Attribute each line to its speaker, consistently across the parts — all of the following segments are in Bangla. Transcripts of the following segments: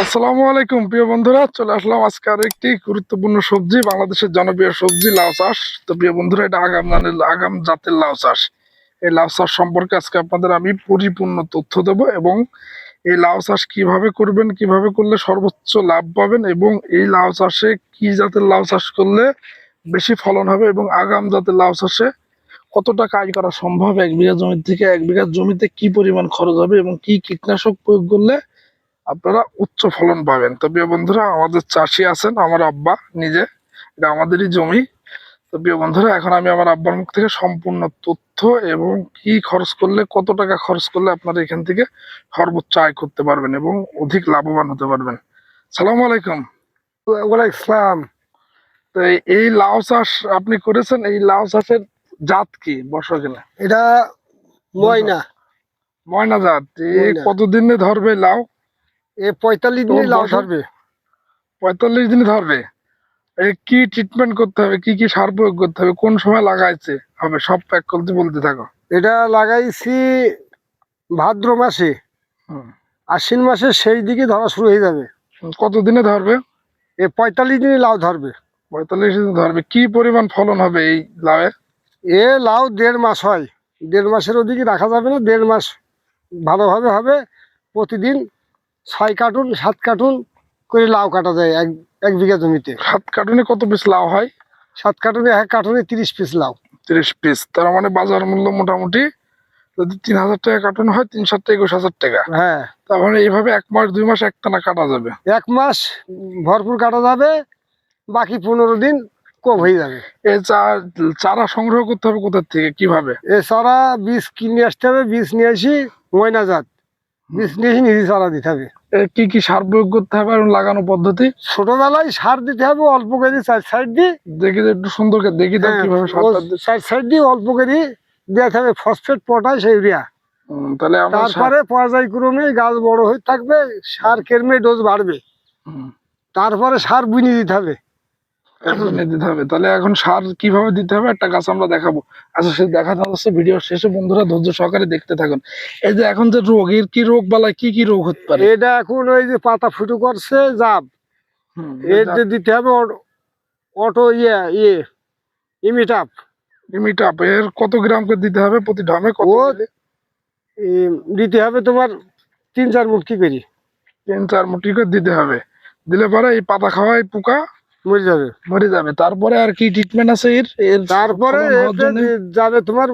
Speaker 1: আসসালামু আলাইকুম, প্রিয় বন্ধুরা, চলে আসলাম আজকে আরও একটি গুরুত্বপূর্ণ সবজি, বাংলাদেশের জনপ্রিয় সবজি, লাউ চাষ। তো প্রিয় বন্ধুরা, এটা আগাম জানের আগাম জাতের লাউ চাষ। এই লাউ চাষ সম্পর্কে আজকে আপনাদের আমি পরিপূর্ণ তথ্য দেব এবং এই লাউ চাষ কীভাবে করবেন, কীভাবে করলে সর্বোচ্চ লাভ পাবেন এবং এই লাউ চাষে কি জাতের লাউ চাষ করলে বেশি ফলন হবে এবং আগাম জাতের লাউ চাষে কতটা কাজ করা সম্ভব, এক বিঘা জমি থেকে এক বিঘা জমিতে কি পরিমাণ খরচ হবে এবং কি কীটনাশক প্রয়োগ করলে আপনারা উচ্চ ফলন পাবেন। তো প্রিয় বন্ধুরা আমাদের চাষি আছেন আমার আব্বা নিজে। এটা আমাদেরই জমি। তো প্রিয় বন্ধুরা এখন আমি আমার আব্বার মুখ থেকে সম্পূর্ণ তথ্য এবং কি খরচ করলে কত টাকা খরচ করলে আপনারা এখান থেকে সর্বোচ্চ আয় করতে পারবেন এবং অধিক লাভবান হতে পারবেন। সালাম আলাইকুম।
Speaker 2: ওয়ালাইকুম আসসালাম
Speaker 1: তো এই- লাউ চাষ আপনি করেছেন এই লাউ চাষের জাত কি বর্ষাকালে
Speaker 2: এটা ময়না।
Speaker 1: ময়না জাত। কতদিনে ধরবে লাউ?
Speaker 2: এ পঁয়তাল্লিশ দিনে লাউ ধরবে।
Speaker 1: পঁয়তাল্লিশ দিনে ধরবে। এ কি ট্রিটমেন্ট করতে হবে? কি কি সার প্রয়োগ করতে হবে? কোন সময় লাগাইছে? হবে সব প্যাক করতে বলতে থাকো।
Speaker 2: এটা লাগাইছি ভাদ্র মাসে। আশ্বিন মাসে সেই দিকে ধরা শুরু হয়ে যাবে।
Speaker 1: কতদিনে ধরবে?
Speaker 2: এ পঁয়তাল্লিশ দিনে লাউ ধরবে।
Speaker 1: পঁয়তাল্লিশ দিনে ধরবে। কি পরিমাণ ফলন হবে এই লাউয়ে?
Speaker 2: এ লাউ দেড় মাস হয়। দেড় মাসের ওদিকে রাখা যাবে না। দেড় মাস ভালোভাবে হবে। প্রতিদিন ছয় কার্টুন সাত কার্টুন করে লাউ কাটা যায় এক এক বিঘা জমিতে।
Speaker 1: সাত কার্টুনে কত পিস লাউ হয়?
Speaker 2: সাত কার্টুনে এক কার্টুনে তিরিশ পিস লাউ।
Speaker 1: তিরিশ পিস তার মানে বাজার মূল্য মোটামুটি যদি তিন হাজার টাকা কার্টুন হয় তিন সাতটা একুশ হাজার টাকা।
Speaker 2: হ্যাঁ।
Speaker 1: তার মানে এইভাবে এক মাস দুই মাস একটানা কাটা যাবে।
Speaker 2: এক মাস ভরপুর কাটা যাবে বাকি পনেরো দিন কম হয়ে যাবে।
Speaker 1: এই চা- চারা সংগ্রহ করতে হবে কোথা থেকে কীভাবে?
Speaker 2: এছাড়া বীজ কিনে আসতে হবে বীজ নিয়ে আসি ময়না জাত বীজ নিয়ে নিজে চারা দিতে হবে
Speaker 1: কি কি সার প্রয়োগ করতে হবে এবং লাগানো পদ্ধতি?
Speaker 2: ছোটবেলায় সার দিতে হবে অল্প করে চার সাইড দিয়ে
Speaker 1: দেখি একটু সুন্দর করে দেখি
Speaker 2: হ্যাঁ,
Speaker 1: কীভাবে
Speaker 2: চার সাইড দিয়ে অল্প করে দিতে হবে ফসফেট পটাশ ইউরিয়া।
Speaker 1: তাহলে
Speaker 2: তারপরে পর্যায়ক্রমে গাছ বড় হয়ে থাকবে সার কেরমে ডোজ বাড়বে। তারপরে সার বুনিয়ে দিতে হবে।
Speaker 1: এখনই দিতে হবে। তাহলে এখন সার কীভাবে দিতে হবে একটা গাছ আমরা দেখাবো। আচ্ছা সে দেখানো হচ্ছে ভিডিও শেষে বন্ধুরা ধৈর্য সহকারে দেখতে থাকুন। এই যে এখন যে রোগ এর কি রোগ বালাই কি কি রোগ হতে পারে?
Speaker 2: এটা এখন ওই যে পাতা ফুটো করছে জাব এর যে দিতে হবে অটো- ইয়ে ইয়ে ইমিটাপ।
Speaker 1: লিমিট আপ এর কত গ্রাম করে দিতে হবে প্রতি ঢামে কত
Speaker 2: দিতে হবে তোমার তিন চার মুটকি করি।
Speaker 1: তিন চার মুঠি করে দিতে হবে। দিলে পরে এই পাতা খাওয়াই পোকা
Speaker 2: মরে যাবে।
Speaker 1: মরে যাবে। তারপরে আর কি ট্রিটমেন্ট আছে এর? এর
Speaker 2: তারপরে যাবে তোমার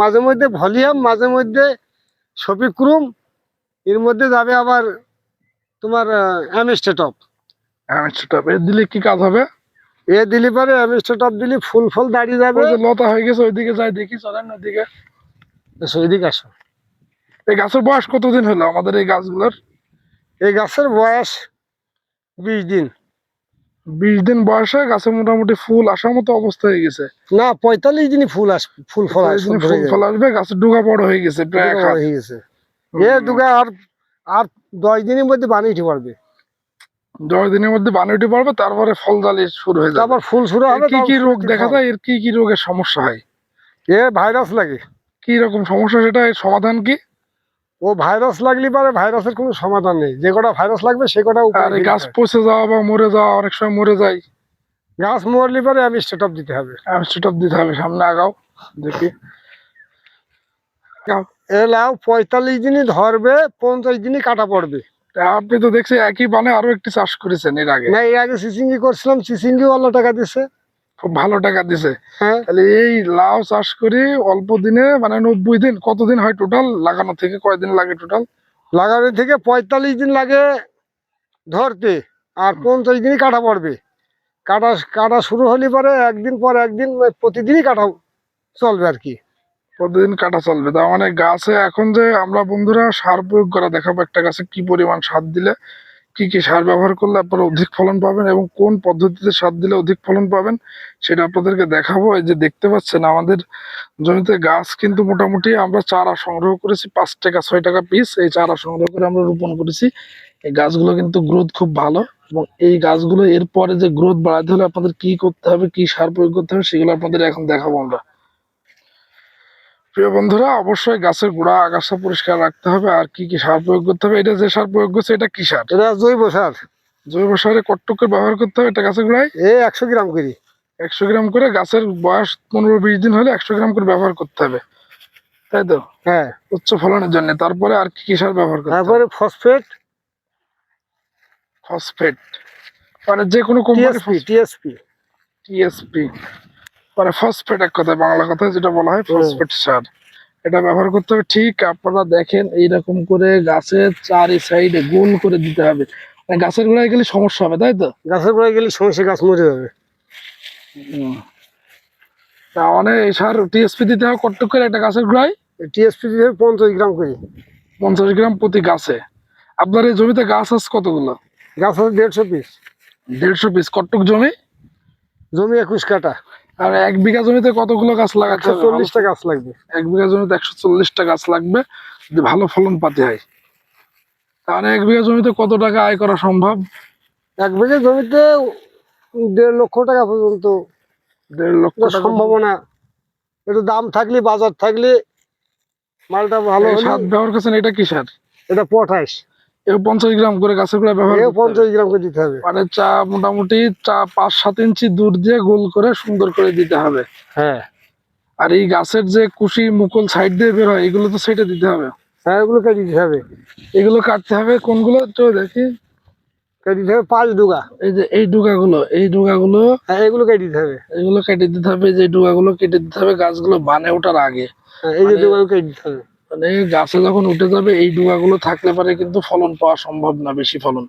Speaker 2: মাঝে মধ্যে ভলিউম মাঝে মধ্যে সফিক্রুম এর মধ্যে যাবে আবার তোমার অ্যামিস্টেটপ।
Speaker 1: সেটা এর দিলে কি কাজ হবে?
Speaker 2: এ দিলে পরে অ্যামিস্টেটপ দিলে ফুল ফুল দাঁড়িয়ে যাবে।
Speaker 1: লতা হয়ে গেছে ওইদিকে যাই দেখি চলেন ওইদিকে।
Speaker 2: এদিকে আসো।
Speaker 1: এই গাছের বয়স কতদিন হলো আমাদের এই গাছগুলোর?
Speaker 2: এই গাছের বয়স বিশ দিন।
Speaker 1: বিশ দিন বয়সে গাছে মোটামুটি ফুল আসার মতো অবস্থা হয়ে গেছে।
Speaker 2: না পঁয়তাল্লিশ দিনই ফুল আসবে ফুল ফল
Speaker 1: ফুল ফল আসবে গাছের ডুগা বড় হয়ে গেছে প্রায়
Speaker 2: হয়ে গেছে। এ দুগা আর আর দশ দিনের মধ্যে বানিয়ে পারবে।
Speaker 1: দশ দিনের মধ্যে বানিয়ে পারবে তারপরে ফল জালি শুরু হয়ে যাবে।
Speaker 2: তারপর ফুল শুরু হবে
Speaker 1: কি কি রোগ দেখা যায় এর কি কি রোগের সমস্যা হয়?
Speaker 2: এ ভাইরাস লাগে।
Speaker 1: কি রকম সমস্যা সেটা সমাধান কি?
Speaker 2: ও ভাইরাস লাগলে পারে ভাইরাসের কোনো সমাধান নেই। যে কটা ভাইরাস লাগবে সে কটা
Speaker 1: আর গাছ পচে যাওয়া বা মরে যাওয়া অনেক সময় মরে যায়।
Speaker 2: গাছ মরলে পারে আমি স্টেট অফ দিতে হবে।
Speaker 1: আমি স্টেট অফ দিতে হবে সামনে আগাও দেখি।
Speaker 2: এ লাউ পঁয়তাল্লিশ দিনই ধরবে পঞ্চাশ দিনই কাটা পড়বে।
Speaker 1: আপনি তো দেখছি একই বানে আরও একটি চাষ করেছেন এর আগে।
Speaker 2: না এর আগে সিসিঙ্গি করছিলাম সিসিঙ্গি অল্প টাকা দিছে।
Speaker 1: খুব ভালো টাকা দিছে।
Speaker 2: হ্যাঁ।
Speaker 1: তাহলে এই লাউ চাষ করে অল্প দিনে মানে নব্বই দিন কতদিন হয় টোটাল লাগানো থেকে কয়দিন লাগে টোটাল
Speaker 2: লাগানো থেকে পঁয়তাল্লিশ দিন লাগে ধরতে আর পঞ্চাশ দিনই কাটা পড়বে। কাটা কাটা শুরু হলে পরে একদিন পর একদিন প্রতিদিনই কাটা চলবে আর কি।
Speaker 1: প্রতিদিন কাটা চলবে। তার মানে গাছে এখন যে আমরা বন্ধুরা সার প্রয়োগ করা দেখাবো একটা গাছে কি পরিমাণ সার দিলে। কি কি সার ব্যবহার করলে আপনারা অধিক ফলন পাবেন এবং কোন পদ্ধতিতে সার দিলে অধিক ফলন পাবেন, সেটা আপনাদেরকে দেখাবো। এই যে দেখতে পাচ্ছেন, আমাদের জমিতে গাছ কিন্তু মোটামুটি আমরা চারা সংগ্রহ করেছি, পাঁচ টাকা, ছয় টাকা পিস এই চারা সংগ্রহ করে আমরা রোপণ করেছি। এই গাছগুলো কিন্তু গ্রোথ খুব ভালো এবং এই গাছগুলো এরপরে যে গ্রোথ বাড়াতে হলে আপনাদের কি করতে হবে, কি সার প্রয়োগ করতে হবে, সেগুলো আপনাদের এখন দেখাবো আমরা। প্রিয় বন্ধুরা অবশ্যই গাছের গোড়া আগাছা পরিষ্কার রাখতে হবে। আর কি কি সার প্রয়োগ করতে হবে? এটা যে সার প্রয়োগ করছে এটা কি সার?
Speaker 2: এটা জৈব সার।
Speaker 1: জৈব সারে কট্টকের ব্যবহার করতে হবে এটা গাছের গোড়ায়?
Speaker 2: এ একশো গ্রাম করি।
Speaker 1: একশো গ্রাম করে গাছের বয়স পনেরো বিশ দিন হলে একশো গ্রাম করে ব্যবহার করতে হবে। তাই তো?
Speaker 2: হ্যাঁ।
Speaker 1: উচ্চ ফলনের জন্য। তারপরে আর কি কি সার ব্যবহার করতে হবে?
Speaker 2: তারপরে ফসফেট।
Speaker 1: ফসফেট। মানে যে কোনো কোম্পানি
Speaker 2: টিএসপি টিএসপি।
Speaker 1: টিএসপি। মানে ফসফেট এক কথায় বাংলা কথায় যেটা বলা হয় ফসফেট সার। এটা ব্যবহার করতে হবে ঠিক আপনারা দেখেন এইরকম করে গাছের চারি সাইডে গোল করে দিতে হবে। মানে গাছের গোড়ায় গেলে সমস্যা হবে তাই তো?
Speaker 2: গাছের গোড়ায় গেলে সমস্যা গাছ মরে যাবে।
Speaker 1: মানে এই সার টিএসপি দিতে হবে কত করে একটা গাছের গোড়ায়?
Speaker 2: টিএসপি দিয়ে পঞ্চাশ গ্রাম করি।
Speaker 1: পঞ্চাশ গ্রাম প্রতি গাছে। আপনার এই জমিতে গাছ আছে কতগুলো?
Speaker 2: গাছ আছে দেড়শো পিস।
Speaker 1: দেড়শো পিস কটক জমি?
Speaker 2: জমি একুশ কাটা
Speaker 1: আর এক বিঘা জমিতে কতগুলো গাছ হবে?
Speaker 2: চল্লিশটা গাছ লাগবে।
Speaker 1: এক বিঘা জমিতে একশো চল্লিশটা গাছ লাগবে। যদি ভালো ফলন পাতে হয়। তাহলে এক বিঘা জমিতে কত টাকা আয় করা সম্ভব?
Speaker 2: এক বিঘে জমিতে দেড় লক্ষ টাকা পর্যন্ত।
Speaker 1: দেড় লক্ষ
Speaker 2: সম্ভাবনা। একটু দাম থাকলে বাজার থাকলে মালটা ভালো
Speaker 1: সার ব্যবহার করছেন এটা কি সার?
Speaker 2: এটা পটাশ।
Speaker 1: পঞ্চাশ গ্রাম করে গাছেরগুলা ব্যবহার।
Speaker 2: পঞ্চাশ গ্রাম করে দিতে হবে।
Speaker 1: মানে চা মোটামুটি চা পাঁচ সাত ইঞ্চি দূর দিয়ে গোল করে সুন্দর করে দিতে হবে।
Speaker 2: হ্যাঁ।
Speaker 1: আর এই গাছের যে কুশি মুকুল সাইড দিয়ে বের হয় এগুলো তো সেটা দিতে হবে।
Speaker 2: হ্যাঁ এগুলো কেটে দিতে হবে।
Speaker 1: এগুলো কাটতে হবে কোনগুলো? তো দেখি।
Speaker 2: কেটে দিতে হবে পাঁচ ডুগা।
Speaker 1: এই যে এই ডুগাগুলো এই ডুগাগুলো
Speaker 2: হ্যাঁ এগুলো কেটে দিতে হবে।
Speaker 1: এগুলো কেটে দিতে হবে যে ডুগাগুলো কেটে দিতে হবে গাছগুলো বানে ওঠার আগে।
Speaker 2: হ্যাঁ এই যে
Speaker 1: মানে-
Speaker 2: ডুগাগুলো কেটে দিতে হবে।
Speaker 1: মানে গাছে যখন উঠে যাবে এই ডুগাগুলো থাকলে পারে কিন্তু ফলন পাওয়া সম্ভব না বেশি ফলন।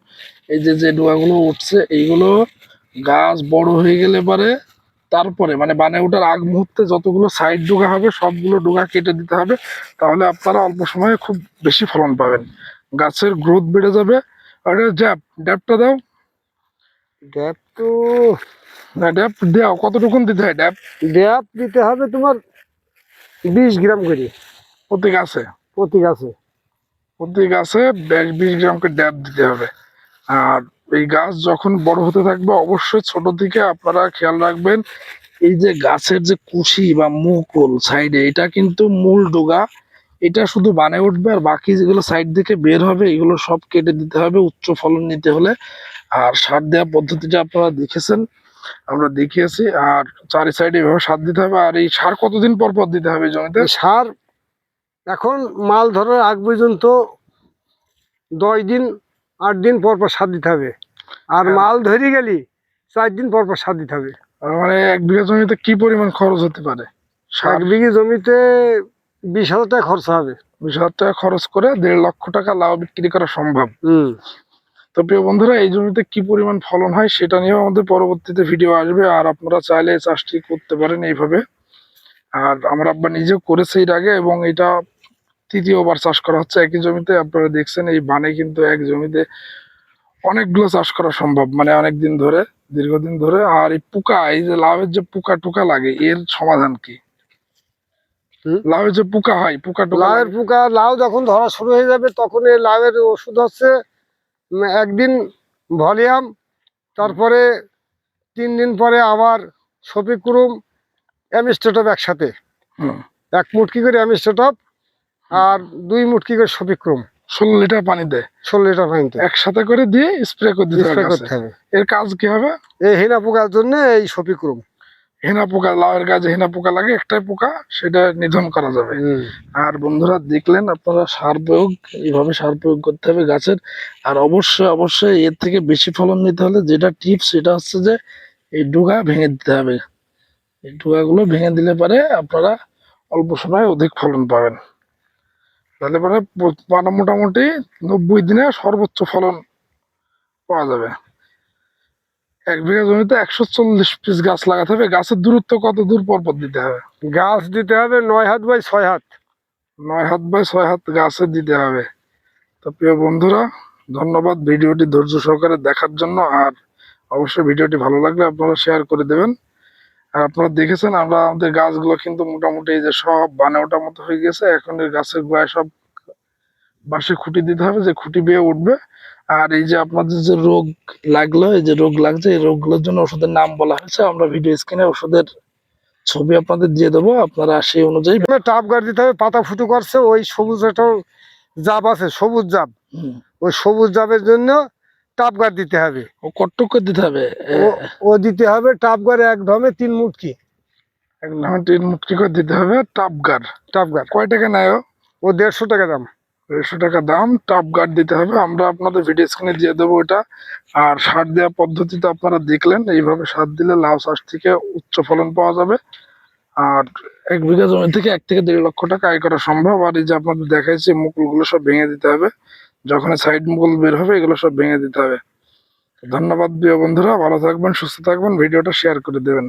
Speaker 1: এই যে যে ডুগাগুলো উঠছে এইগুলো গাছ বড় হয়ে গেলে পারে তারপরে মানে বানে ওঠার আগ মুহূর্তে যতগুলো সাইড ডুগা হবে সবগুলো ডুগা কেটে দিতে হবে তাহলে আপনারা অল্প সময়ে খুব বেশি ফলন পাবেন। গাছের গ্রোথ বেড়ে যাবে। আর ড্যাপ ড্যাপটা দাও।
Speaker 2: ড্যাপ তো
Speaker 1: না ড্যাপ দাও কতটুকুন দিতে হয়? ড্যাপ
Speaker 2: ড্যাপ দিতে হবে তোমার বিশ গ্রাম করে।
Speaker 1: প্রতি গাছে
Speaker 2: প্রতি গাছে
Speaker 1: প্রতি গাছে ব্যাস বিশ গ্রাম করে ড্যাপ দিতে হবে। আর এই গাছ যখন বড় হতে থাকবে অবশ্যই ছোট থেকে আপনারা খেয়াল রাখবেন এই যে গাছের যে কুশি বা মুকুল সাইডে এটা কিন্তু মূল ডোগা। এটা শুধু বানে উঠবে আর বাকি যেগুলো সাইড থেকে বের হবে এগুলো সব কেটে দিতে হবে উচ্চ ফলন নিতে হলে। আর সার দেওয়া পদ্ধতিটা আপনারা দেখেছেন আমরা দেখিয়েছি। আর চারি সাইডে এভাবে সার দিতে হবে। আর এই সার কতদিন পর পর দিতে হবে জমিতে?
Speaker 2: সার এখন মাল ধরার আগ পর্যন্ত দশ দিন আট দিন পর পর সার দিতে হবে। আর
Speaker 1: হ্যাঁ।
Speaker 2: মাল ধরে গেলি চার দিন পর পর সার দিতে হবে।
Speaker 1: মানে এক বিঘা জমিতে কি পরিমাণ খরচ হতে পারে?
Speaker 2: এক বিঘে জমিতে বিশ হাজার টাকা খরচা হবে।
Speaker 1: বিশ হাজার টাকা খরচ করে দেড় লক্ষ টাকা লাউ বিক্রি করা সম্ভব।
Speaker 2: হুম।
Speaker 1: তো প্রিয় বন্ধুরা এই জমিতে কি পরিমাণ ফলন হয় সেটা নিয়েও আমাদের পরবর্তীতে ভিডিও আসবে আর আপনারা চাইলে এই চাষটি করতে পারেন এইভাবে। আর আমার আব্বা নিজেও করেছে এর আগে এবং এটা তৃতীয়বার চাষ করা হচ্ছে। একই জমিতে আপনারা দেখছেন এই বানে কিন্তু এক জমিতে অনেকগুলো চাষ করা সম্ভব। মানে অনেক দিন ধরে দীর্ঘদিন ধরে। আর এই পোকা এই যে লাউয়ের যে পোকা টোকা লাগে এর সমাধান কি? লাউয়ের যে পোকা হয় পোকা টোকা
Speaker 2: লাউয়ের পোকা লাউ যখন ধরা শুরু হয়ে যাবে তখন এই লাউয়ের ওষুধ হচ্ছে একদিন ভলিউম তারপরে তিন দিন পরে আবার সপিক্রুম অ্যামিস্টেটপ একসাথে। এক মুটকি করে অ্যামিস্টেটপ আর দুই মুটকি করে সপিক্রুম
Speaker 1: ষোলো লিটার পানি দেয়।
Speaker 2: ষোলো লিটার পানি দেয়।
Speaker 1: একসাথে করে দিয়ে স্প্রে করে দিতে
Speaker 2: স্প্রে করতে হবে।
Speaker 1: এর কাজ কি হবে?
Speaker 2: এই হেনা পোকার জন্য এই সপিক্রুম
Speaker 1: হেনা পোকা লাউয়ের গাছে হেনা পোকা লাগে একটাই পোকা সেটা নিধন করা যাবে। আর বন্ধুরা দেখলেন আপনারা সার প্রয়োগ এইভাবে সার প্রয়োগ করতে হবে গাছের। আর অবশ্যই অবশ্যই এর থেকে বেশি ফলন নিতে হলে যেটা টিপস সেটা হচ্ছে যে এই ডুগা ভেঙে দিতে হবে। এই ডুগাগুলো ভেঙে দিলে পারে আপনারা অল্প সময়ে অধিক ফলন পাবেন। তাহলে পরে মানে মোটামুটি নব্বই দিনে সর্বোচ্চ ফলন পাওয়া যাবে। এক বিঘা জমিতে একশো চল্লিশ পিস গাছ লাগাতে হবে। গাছের দূরত্ব কত দূর পর পর দিতে হবে?
Speaker 2: গাছ দিতে হবে নয় হাত বাই ছয় হাত।
Speaker 1: নয় হাত বাই ছয় হাত গাছে দিতে হবে। তো প্রিয় বন্ধুরা ধন্যবাদ ভিডিওটি ধৈর্য সহকারে দেখার জন্য। আর অবশ্যই ভিডিওটি ভালো লাগলে আপনারা শেয়ার করে দেবেন। আর আপনারা দেখেছেন আমরা আমাদের গাছগুলো কিন্তু মোটামুটি এই যে সব বানে ওঠার মতো হয়ে গেছে। এখন এই গাছের গোড়ায় সব বাঁশে খুঁটি দিতে হবে যে খুঁটি বেয়ে উঠবে। আর এই যে আপনাদের যে রোগ লাগল এই যে রোগ লাগছে এই রোগগুলোর জন্য ওষুধের নাম বলা হয়েছে। আমরা ভিডিও স্ক্রিনে ওষুধের ছবি আপনাদের দিয়ে দেবো আপনারা সেই অনুযায়ী
Speaker 2: টাপ গাড় দিতে হবে পাতা ফুটো করছে ওই সবুজ একটা জাব আছে সবুজ জাব।
Speaker 1: হুম,
Speaker 2: ওই সবুজ জাবের জন্য টাপ গাড় দিতে হবে।
Speaker 1: ও কট্টক দিতে হবে?
Speaker 2: ও দিতে হবে টাপ গাড় এক ধমে তিন মুটকি।
Speaker 1: একদম তিন মুক্তি করে দিতে হবে টাপ গার্ড
Speaker 2: টাপ গাড়
Speaker 1: কয় টাকা নেয় ও?
Speaker 2: দেড়শো টাকা দাম।
Speaker 1: দেড়শো টাকা দাম টাপ গার্ড দিতে হবে। আমরা আপনাদের ভিডিও স্ক্রিনে দিয়ে দেবো এটা। আর সার দেওয়া পদ্ধতিতে আপনারা দেখলেন এইভাবে সার দিলে লাউ চাষ থেকে উচ্চ ফলন পাওয়া যাবে। আর এক বিঘা জমি থেকে এক থেকে দেড় লক্ষ টাকা আয় করা সম্ভব। আর এই যে আপনাদের দেখাইছি মুকুলগুলো সব ভেঙে দিতে হবে। যখন সাইড মোগল বের হবে, এগুলো সব ভেঙে দিতে হবে। ধন্যবাদ প্রিয় বন্ধুরা, ভালো থাকবেন, সুস্থ থাকবেন, ভিডিওটা শেয়ার করে দেবেন।